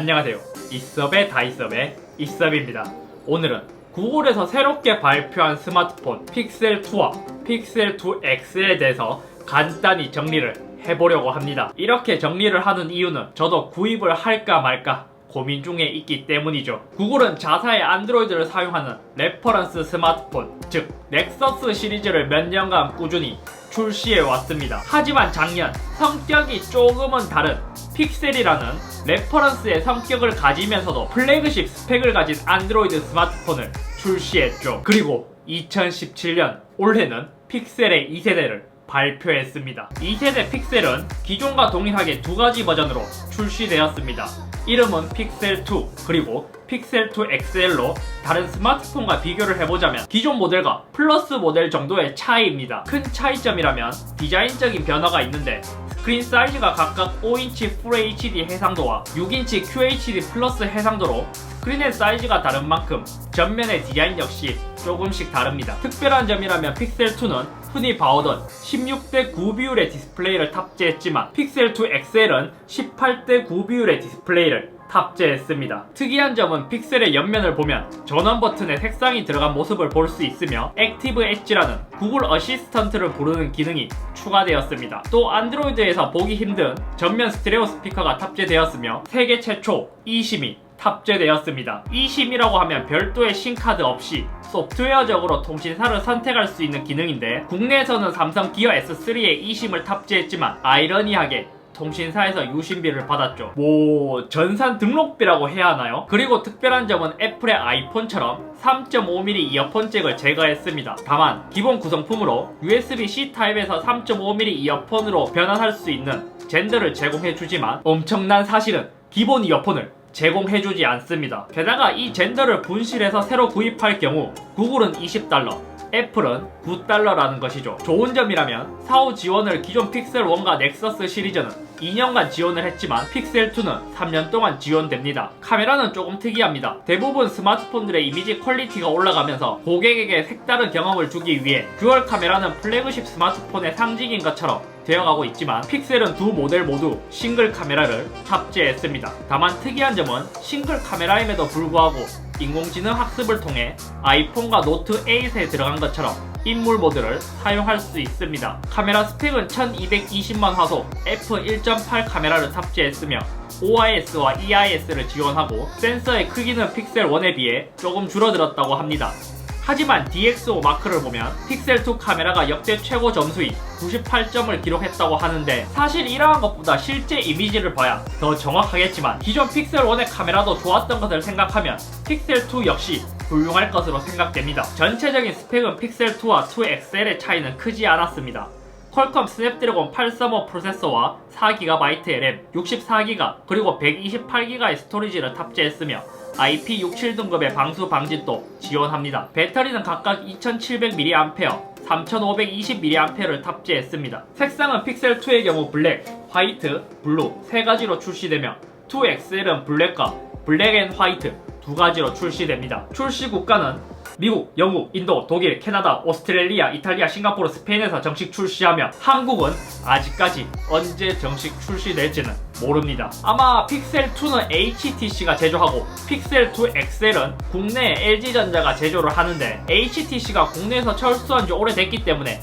안녕하세요. 이섭의 다이섭의 이섭입니다. 오늘은 구글에서 새롭게 발표한 스마트폰 픽셀 2와 픽셀 2 X에 대해서 간단히 정리를 해보려고 합니다. 이렇게 정리를 하는 이유는 저도 구입을 할까 말까 고민 중에 있기 때문이죠. 구글은 자사의 안드로이드를 사용하는 레퍼런스 스마트폰, 즉 넥서스 시리즈를 몇 년간 꾸준히 출시해 왔습니다. 하지만 작년 성격이 조금은 다른 픽셀이라는 레퍼런스의 성격을 가지면서도 플래그십 스펙을 가진 안드로이드 스마트폰을 출시했죠. 그리고 2017년 올해는 픽셀의 2세대를 발표했습니다. 2세대 픽셀은 기존과 동일하게 두 가지 버전으로 출시되었습니다. 이름은 픽셀 2 그리고 픽셀 2 XL로 다른 스마트폰과 비교를 해보자면 기존 모델과 플러스 모델 정도의 차이입니다. 큰 차이점이라면 디자인적인 변화가 있는데 스크린 사이즈가 각각 5인치 풀 HD 해상도와 6인치 QHD 플러스 해상도로 스크린의 사이즈가 다른 만큼 전면의 디자인 역시 조금씩 다릅니다. 특별한 점이라면 픽셀2는 흔히 봐오던 16대 9 비율의 디스플레이를 탑재했지만 픽셀2 XL은 18대 9 비율의 디스플레이를 탑재했습니다. 특이한 점은 픽셀의 옆면을 보면 전원 버튼에 색상이 들어간 모습을 볼 수 있으며 액티브 엣지라는 구글 어시스턴트를 부르는 기능이 추가되었습니다. 또 안드로이드에서 보기 힘든 전면 스테레오 스피커가 탑재되었으며 세계 최초 eSIM이 탑재되었습니다. eSIM이라고 하면 별도의 심카드 없이 소프트웨어적으로 통신사를 선택할 수 있는 기능인데 국내에서는 삼성 기어 S3에 eSIM을 탑재했지만 아이러니하게 통신사에서 유심비를 받았죠. 뭐 전산 등록비라고 해야 하나요? 그리고 특별한 점은 애플의 아이폰처럼 3.5mm 이어폰 잭을 제거했습니다. 다만 기본 구성품으로 USB-C 타입에서 3.5mm 이어폰으로 변환할 수 있는 젠더를 제공해주지만 엄청난 사실은 기본 이어폰을 제공해주지 않습니다. 게다가 이 젠더를 분실해서 새로 구입할 경우 구글은 20달러, 애플은 9달러라는 것이죠. 좋은 점이라면 사후 지원을 기존 픽셀 1과 넥서스 시리즈는 2년간 지원을 했지만 픽셀 2는 3년 동안 지원됩니다. 카메라는 조금 특이합니다. 대부분 스마트폰들의 이미지 퀄리티가 올라가면서 고객에게 색다른 경험을 주기 위해 듀얼 카메라는 플래그십 스마트폰의 상징인 것처럼 되어가고 있지만 픽셀은 두 모델 모두 싱글 카메라를 탑재했습니다. 다만 특이한 점은 싱글 카메라임에도 불구하고 인공지능 학습을 통해 아이폰과 노트 8에 들어간 것처럼 인물 모드를 사용할 수 있습니다. 카메라 스펙은 1220만 화소 f1.8 카메라를 탑재했으며 OIS와 EIS를 지원하고 센서의 크기는 픽셀 1에 비해 조금 줄어들었다고 합니다. 하지만 DxO 마크를 보면 픽셀2 카메라가 역대 최고 점수인 98점을 기록했다고 하는데 사실 이러한 것보다 실제 이미지를 봐야 더 정확하겠지만 기존 픽셀1의 카메라도 좋았던 것을 생각하면 픽셀2 역시 훌륭할 것으로 생각됩니다. 전체적인 스펙은 픽셀2와 2XL의 차이는 크지 않았습니다. 퀄컴 스냅드래곤 835 프로세서와 4GB의 램, 64GB 그리고 128GB의 스토리지를 탑재했으며 IP67 등급의 방수 방진도 지원합니다. 배터리는 각각 2700mAh, 3520mAh를 탑재했습니다. 색상은 픽셀2의 경우 블랙, 화이트, 블루 세 가지로 출시되며 2XL은 블랙과 블랙 앤 화이트 두 가지로 출시됩니다. 출시 국가는 미국, 영국, 인도, 독일, 캐나다, 오스트레일리아, 이탈리아, 싱가포르, 스페인에서 정식 출시하며 한국은 아직까지 언제 정식 출시될지는 모릅니다. 아마 픽셀2는 HTC가 제조하고 픽셀2 XL은 국내에 LG전자가 제조를 하는데 HTC가 국내에서 철수한 지 오래됐기 때문에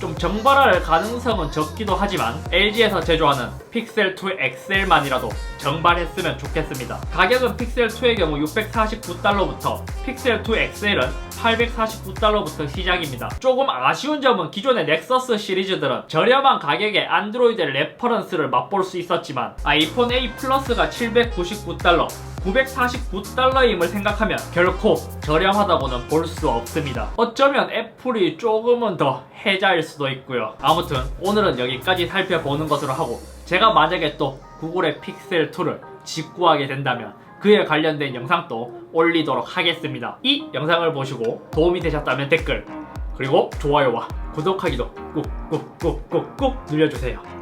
좀 정발할 가능성은 적기도 하지만 LG에서 제조하는 픽셀2 XL만이라도 정발했으면 좋겠습니다. 가격은 픽셀2의 경우 649달러부터 픽셀2 XL은 849달러부터 시작입니다. 조금 아쉬운 점은 기존의 넥서스 시리즈들은 저렴한 가격에 안드로이드 레퍼런스를 맛볼 수 있었지만 아이폰 A 플러스가 799달러, 949달러임을 생각하면 결코 저렴하다고는 볼 수 없습니다. 어쩌면 애플이 조금은 더 해자일 수도 있고요. 아무튼 오늘은 여기까지 살펴보는 것으로 하고 제가 만약에 또 구글의 픽셀 2를 직구하게 된다면 그에 관련된 영상도 올리도록 하겠습니다. 이 영상을 보시고 도움이 되셨다면 댓글 그리고 좋아요와 구독하기도 꾹꾹꾹꾹꾹 눌러주세요.